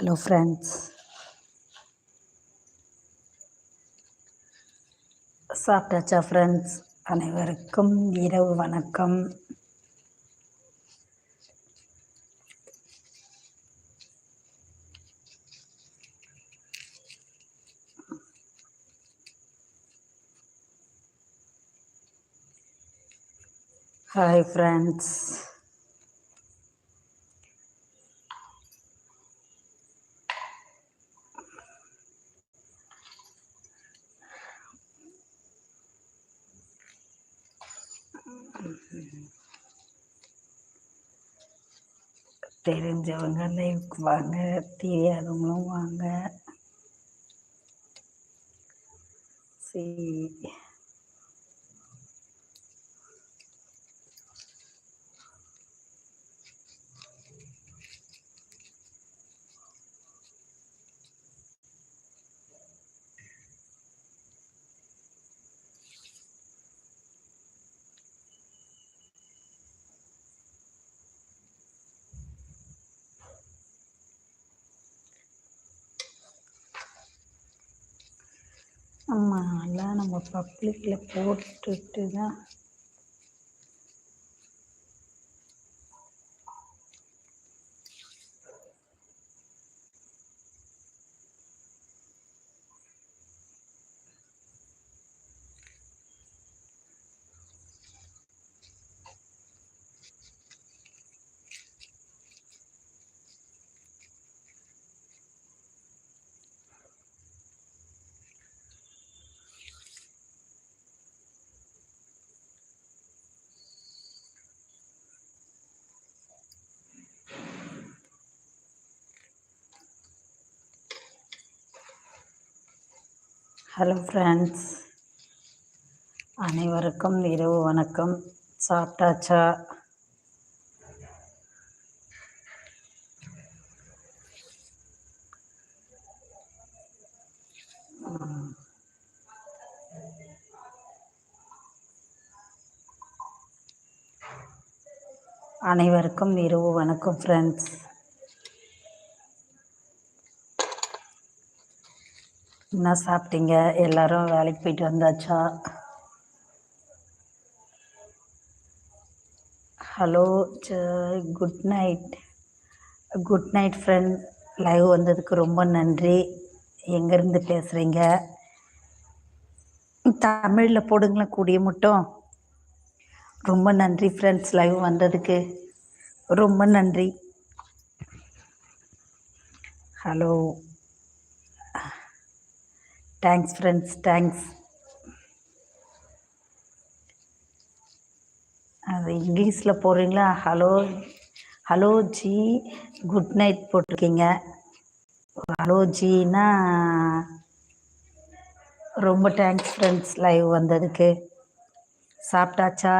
Hello friends சாப்பிட்டாச்சா friends அனைவருக்கும் இரவு வணக்கம். ஹாய் ஃப்ரெண்ட்ஸ் தெரிஞ்சவங்க லைவுக்கு வாங்க தெரியாதவங்களும் வாங்க. சரி. ஆமாம் அதான் நம்ம பப்ளிக்கில் போட்டுட்டு தான் ஹலோ ஃப்ரெண்ட்ஸ். அனைவருக்கும் இரவு வணக்கம். சாப்பிட்டாச்சா? அனைவருக்கும் இரவு வணக்கம் ஃப்ரெண்ட்ஸ். என்ன சாப்பிட்டீங்க? எல்லாரும் வேலைக்கு போயிட்டு வந்தாச்சா? Hello good night good night friend live வந்ததுக்கு ரொம்ப நன்றி. எங்கேருந்து பேசுகிறீங்க தமிழில் போடுங்களேன் கூடிய மட்டும். ரொம்ப நன்றி ஃப்ரெண்ட்ஸ் லைவ் வந்ததுக்கு ரொம்ப நன்றி. ஹலோ தேங்க்ஸ் ஃப்ரெண்ட்ஸ் தேங்க்ஸ் அது இங்கிலீஷில் போடுறீங்களா? Hello hello ji good night போட்டிருக்கீங்க. ஹலோ ஜின்னா ரொம்ப தேங்க்ஸ் ஃப்ரெண்ட்ஸ் லைவ் வந்ததுக்கு. சாப்பிட்டாச்சா?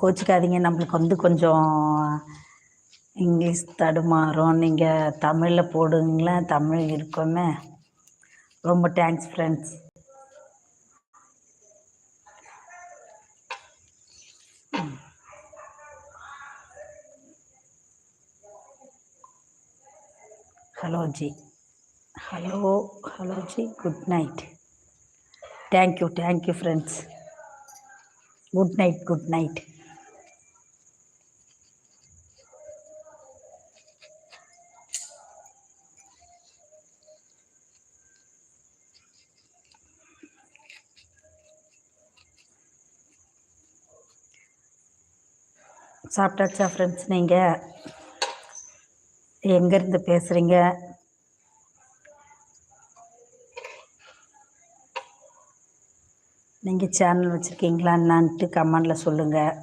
கோச்சிக்காதீங்க. நம்மளுக்கு வந்து கொஞ்சம் இங்கிலீஷ் தடுமாறும். நீங்கள் தமிழில் போடுங்களேன் தமிழ் இருக்குமே. ரொம்ப thanks friends hello ji hello hello ji good night thank you thank you friends good night good night சாப்பிட்டாச்சா ஃப்ரெண்ட்ஸ் நீங்கள் எங்கேருந்து பேசுகிறீங்க நீங்கள் சேனல் வச்சுருக்கீங்களா என்னான்ட்டு கமெண்டில் சொல்லுங்கள்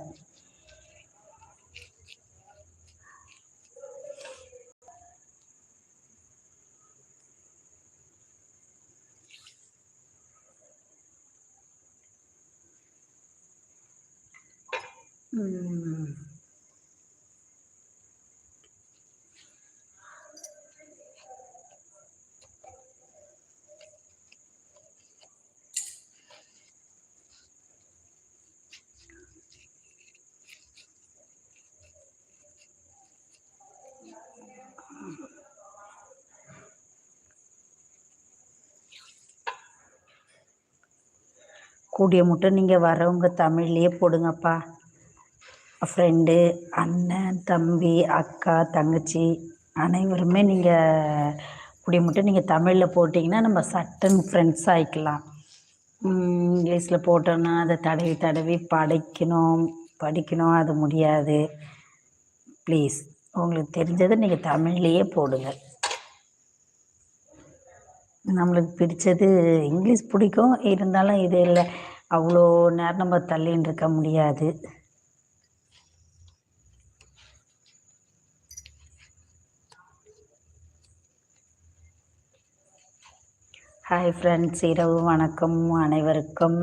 ம். கூடிய மட்டும் நீங்கள் வரவங்க தமிழ்லேயே போடுங்கப்பா. ஃப்ரெண்டு அண்ணன் தம்பி அக்கா தங்கச்சி அனைவருமே நீங்கள் கூடிய மட்டும் நீங்கள் தமிழில் போட்டிங்கன்னா நம்ம சட்டன் ஃப்ரெண்ட்ஸ் ஆகிக்கலாம் இங்கிலீஷில் போட்டோன்னா அதை தடவி தடவி படிக்கணும் படிக்கணும் அது முடியாது. ப்ளீஸ் உங்களுக்கு தெரிஞ்சதை நீங்கள் தமிழ்லேயே போடுங்க. நம்மளுக்கு பிடிச்சது இங்கிலீஷ் பிடிக்கும். இருந்தாலும் இது இல்லை. அவ்வளோ நேரம் நம்ம தள்ளின்னு இருக்க முடியாது. ஹாய் ஃப்ரெண்ட்ஸ் இரவு வணக்கம் அனைவருக்கும்.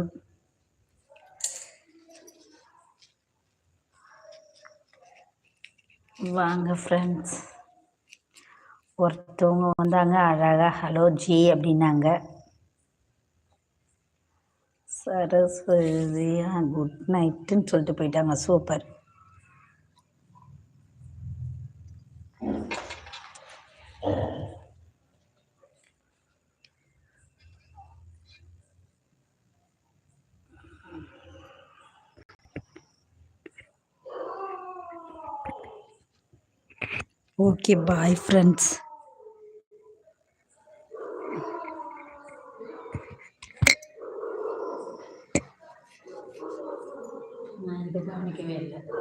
வாங்க ஃப்ரெண்ட்ஸ் ஒருத்தவங்க வந்தாங்க அழகாக ஹலோ ஜி அப்படின்னாங்க. சரஸ்வதியா குட் நைட்டுன்னு சொல்லிட்டு போயிட்டாங்க சூப்பர் ஓகே பாய் ஃப்ரெண்ட்ஸ்